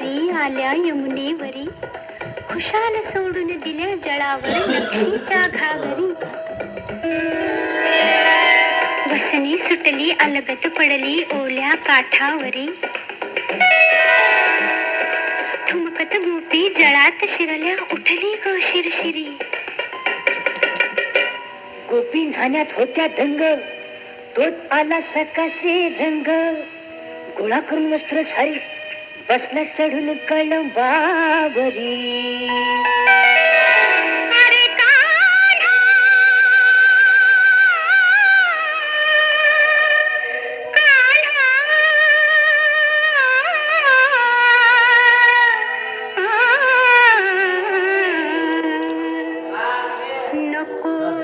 वारी आल्या यमुनेवरी. खुशाल सोडून दिल्या जळावर लक्ष्मीच्या घागरी. वसनी सुटली अलगत पडली ओल्या काठावरी. ठुमकत गोपी जळात शिरल्या उठली ग शिरशिरी. गोपी न्हाण्यात होत्या दंग तोच आला सकासे रंग. गोळा करून वस्त्र सारी बसला चढून कलंबावरी नको